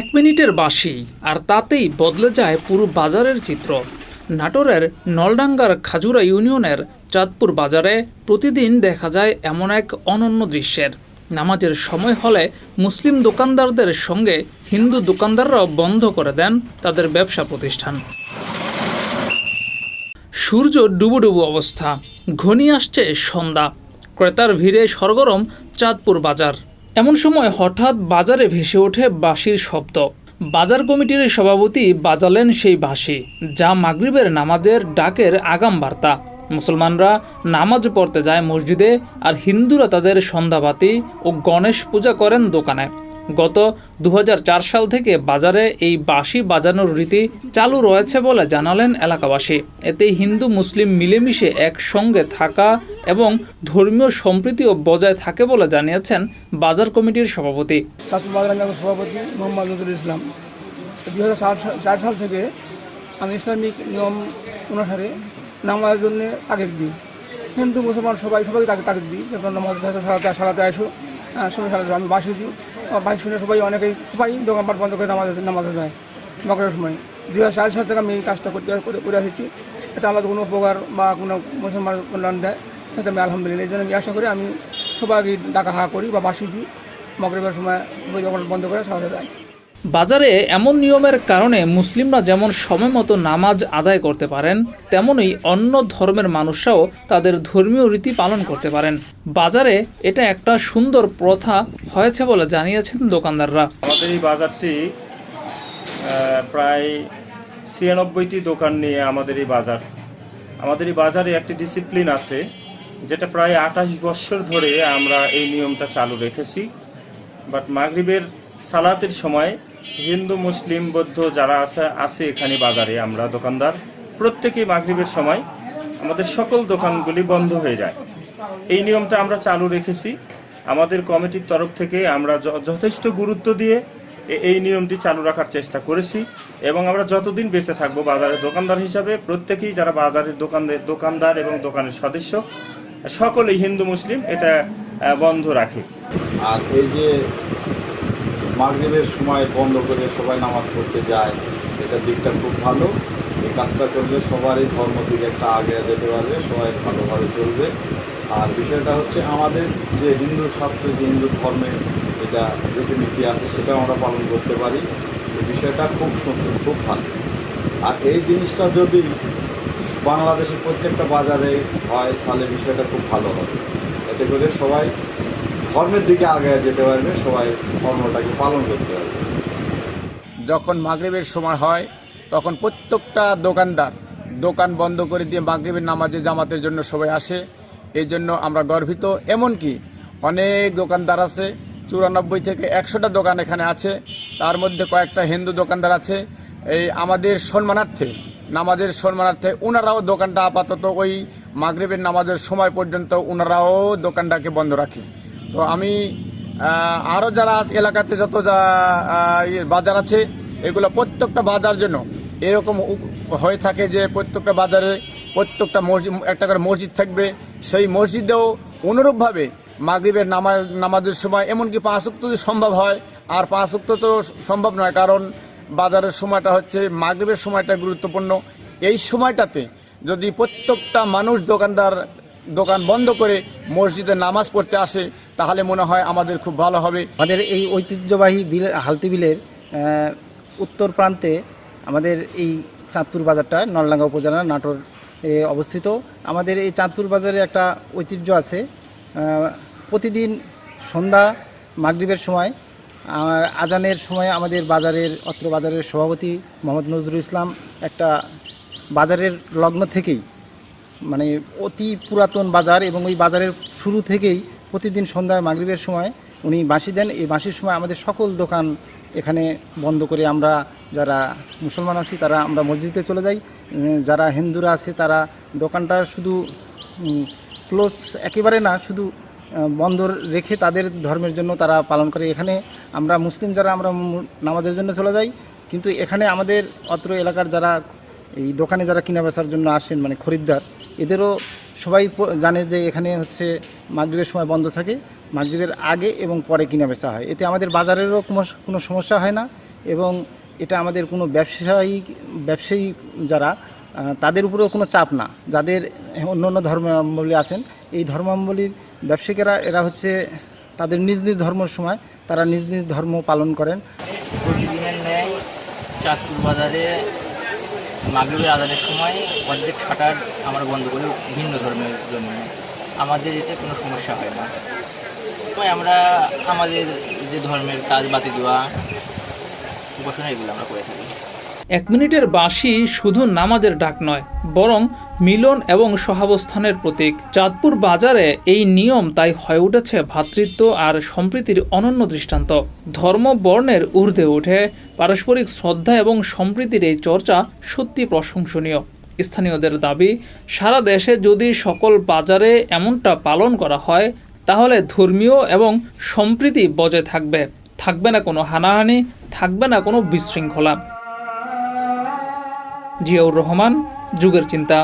এক মিনিটের বাসি আর তাতেই বদলে যায় পুরো বাজারের চিত্র। নাটোরের নলডাঙ্গার খাজুরা ইউনিয়নের চাঁদপুর বাজারে প্রতিদিন দেখা যায় এমন এক অনন্য দৃশ্যের। নামাজের সময় হলে মুসলিম দোকানদারদের সঙ্গে হিন্দু দোকানদাররাও বন্ধ করে দেন তাদের ব্যবসা প্রতিষ্ঠান। সূর্য ডুবো ডুবো অবস্থা, ঘনিয়ে আসছে সন্ধ্যা। ক্রেতার ভিড়ে সরগরম চাঁদপুর বাজার। এমন সময় হঠাৎ বাজারে ভেসে ওঠে বাঁশির শব্দ। বাজার কমিটির সভাপতি বাজালেন সেই বাঁশি, যা মাগরিবের নামাজের ডাকের আগাম বার্তা। মুসলমানরা নামাজ পড়তে যায় মসজিদে আর হিন্দুরা তাদের সন্ধ্যাবাতি ও গণেশ পূজা করেন দোকানে। গত দু হাজার চার সাল থেকে বাজারে এই বাঁশি বাজানোর রীতি চালু রয়েছে বলে জানালেন এলাকাবাসী। এতে হিন্দু, মুসলিম মিলেমিশে একসঙ্গে থাকা এবং ধর্মীয় সম্প্রীতিও বজায় থাকে বলে জানিয়েছেন বাজার কমিটির সভাপতি। সভাপতি মোহাম্মদ ইসলাম। দু হাজার চার সাল থেকে আমি ইসলামিক নিয়ম অনুসারে নামাজের জন্য তাগিদ দিই। হিন্দু, মুসলমান সবাই সবাই তাকে তাগিদ দিই। যখন নামাজ সারাতে সারাতে আসো সময় সারাতে আমি বাসি দিই। বাসি শুনে সবাই অনেকেই, সবাই দোকানপাট বন্ধ করে নামাজ নামাজে যায় মকরের সময়। দু হাজার চার সাল থেকে আমি এই কাজটা করতে করে আসছি এতে আমাদের কোনো উপকার বা কোনো মুসলমান কল্যাণ দেয়। সেটা আমি আলহামদুলিল্লাহ, এই জন্য আমি আশা করি আমি সবাই ডাকা হা করি বা বাসি দিই। সময় সবাই যখন বন্ধ করে সাহায্য যায়। বাজারে এমন নিয়মের কারণে মুসলিমরা যেমন সময় মতো নামাজ আদায় করতে পারেন, তেমনই অন্য ধর্মের মানুষরাও তাদের ধর্মীয় রীতি পালন করতে পারেন। বাজারে এটা একটা সুন্দর প্রথা হয়েছে বলে জানিয়েছেন দোকানদাররা। আমাদের এই বাজারটি প্রায় ছিয়ানব্বইটি দোকান নিয়ে আমাদের এই বাজার। আমাদের এই বাজারে একটি ডিসিপ্লিন আছে, যেটা প্রায় আঠাশ বছর ধরে আমরা এই নিয়মটা চালু রেখেছি। বাট মাগরিবের সালাতের সময় হিন্দু, মুসলিম, বৌদ্ধ যারা আছে আছে এখানে বাজারে। আমরা দোকানদার। প্রত্যেকেই মাগরিবের সময় আমাদের সকল দোকানগুলি বন্ধ হয়ে যায়। এই নিয়মটা আমরা চালু রেখেছি। আমাদের কমিটির তরফ থেকে আমরা যথেষ্ট গুরুত্ব দিয়ে এই নিয়মটি চালু রাখার চেষ্টা করেছি এবং আমরা যতদিন বেঁচে থাকব বাজারের দোকানদার হিসাবে, প্রত্যেকেই যারা বাজারের দোকানদার দোকানদার এবং দোকানের সদস্য, সকলেই হিন্দু, মুসলিম, এটা বন্ধ রাখে। আর এই যে মাগরিবের সময় বন্ধ করে সবাই নামাজ পড়তে যায় এটার দিকটা খুব ভালো। এই কাজটা করলে সবারই ধর্ম দিকে একটা আগে যেতে পারবে, সবাই ভালোভাবে চলবে। আর বিষয়টা হচ্ছে আমাদের যে হিন্দু শাস্ত্রে যে হিন্দু ধর্মের যেটা রীতিনীতি আছে, সেটাও আমরা পালন করতে পারি। এই বিষয়টা খুব সুন্দর, খুব ভালো। আর এই জিনিসটা যদি বাংলাদেশের প্রত্যেকটা বাজারে হয়, তাহলে বিষয়টা খুব ভালো হবে। এতে করে সবাই ধর্মের দিকে আগে যেতে পারবে, সবাই ধর্মটাকে পালন করতে পারবে। যখন মাগরিবের সময় হয়, তখন প্রত্যেকটা দোকানদার দোকান বন্ধ করে দিয়ে মাগরিবের নামাজে জামাতের জন্য সবাই আসে। এই জন্য আমরা গর্বিত। এমনকি অনেক দোকানদার আছে, চুরানব্বই থেকে একশোটা দোকান এখানে আছে। তার মধ্যে কয়েকটা হিন্দু দোকানদার আছে। এই আমাদের সম্মানার্থে, নামাজের সম্মানার্থে ওনারাও দোকানটা আপাতত ওই মাগরিবের নামাজের সময় পর্যন্ত ওনারাও দোকানটাকে বন্ধ রাখে। তো আমি আরও যারা এলাকাতে যত যা ইয়ে বাজার আছে, এগুলো প্রত্যেকটা বাজার জন্য এরকম হয়ে থাকে যে প্রত্যেকটা বাজারে প্রত্যেকটা মসজিদ একটা করে মসজিদ থাকবে, সেই মসজিদেও অনুরূপভাবে মাগরিবের নামাজ, নামাজের সময়, এমনকি পাঁচ উক্ত যদি সম্ভব হয়, আর পাঁচ উক্ত তো সম্ভব নয়, কারণ বাজারের সময়টা হচ্ছে, মাগরিবের সময়টা গুরুত্বপূর্ণ। এই সময়টাতে যদি প্রত্যেকটা মানুষ দোকানদার দোকান বন্ধ করে মসজিদে নামাজ পড়তে আসে, তাহলে মনে হয় আমাদের খুব ভালো হবে। আমাদের এই ঐতিহ্যবাহী বিল, হালতি বিলের উত্তর প্রান্তে আমাদের এই চাঁদপুর বাজারটা, নলডাঙ্গা উপজেলা, নাটোর অবস্থিত। আমাদের এই চাঁদপুর বাজারে একটা ঐতিহ্য আছে। প্রতিদিন সন্ধ্যা মাগরিবের সময় আজানের সময় আমাদের বাজারের, অত্র বাজারের সভাপতি মোহাম্মদ নজরুল ইসলাম একটা বাজারের লগ্ন থেকেই মানে অতি পুরাতন বাজার এবং ওই বাজারের শুরু থেকেই প্রতিদিন সন্ধ্যায় মাগরিবের সময় উনি বাঁশি দেন। এই বাঁশির সময় আমাদের সকল দোকান এখানে বন্ধ করে আমরা যারা মুসলমান আছি, তারা আমরা মসজিদে চলে যাই। যারা হিন্দুরা আছে, তারা দোকানটা শুধু ক্লোজ একেবারে না, শুধু বন্ধ রেখে তাদের ধর্মের জন্য তারা পালন করে। এখানে আমরা মুসলিম যারা, আমরা নামাজের জন্য চলে যাই। কিন্তু এখানে আমাদের অত্র এলাকার যারা এই দোকানে যারা কিনা বেচার জন্য আসেন মানে খরিদ্দার এদেরও সবাই জানে যে এখানে হচ্ছে মাগরীবের সময় বন্ধ থাকে, মাগরীবের আগে এবং পরে কিনা বেচা হয়। এতে আমাদের বাজারেরও কোনো সমস্যা হয় না এবং এটা আমাদের কোনো ব্যবসায়ী ব্যবসায়ী যারা তাদের উপরেও কোনো চাপ না। যাদের অন্য অন্য ধর্মাবলী আছেন, এই ধর্মাবলীর ব্যবসায়িকেরা, এরা হচ্ছে তাদের নিজ নিজ ধর্মের সময় তারা নিজ নিজ ধর্ম পালন করেন। প্রতিদিনের ন্যায় চাঁদপুর বাজারে মাগরিবের আদানের সময় অর্ধেক শাটার আমরা বন্ধ করি ভিন্ন ধর্মের জন্য। আমাদের এতে কোনো সমস্যা হয় না। আমরা আমাদের যে ধর্মের কাজ বাতি দেওয়া, উপাসনা এগুলো আমরা করে থাকি। এক মিনিটের বাঁশি শুধু নামাজের ডাক নয়, বরং মিলন এবং সহাবস্থানের প্রতীক। চাঁদপুর বাজারে এই নিয়ম তাই হয়ে উঠেছে ভ্রাতৃত্ব আর সম্প্রীতির অনন্য দৃষ্টান্ত। ধর্ম বর্ণের ঊর্ধ্বে উঠে পারস্পরিক শ্রদ্ধা এবং সম্প্রীতির এই চর্চা সত্যি প্রশংসনীয়। স্থানীয়দের দাবি, সারা দেশে যদি সকল বাজারে এমনটা পালন করা হয়, তাহলে ধর্মীয় এবং সম্প্রীতি বজায় থাকবে। থাকবে না কোনো হানাহানি, থাকবে না কোনো বিশৃঙ্খলা। জিয়াউর রহমান যুগের চিন্তা।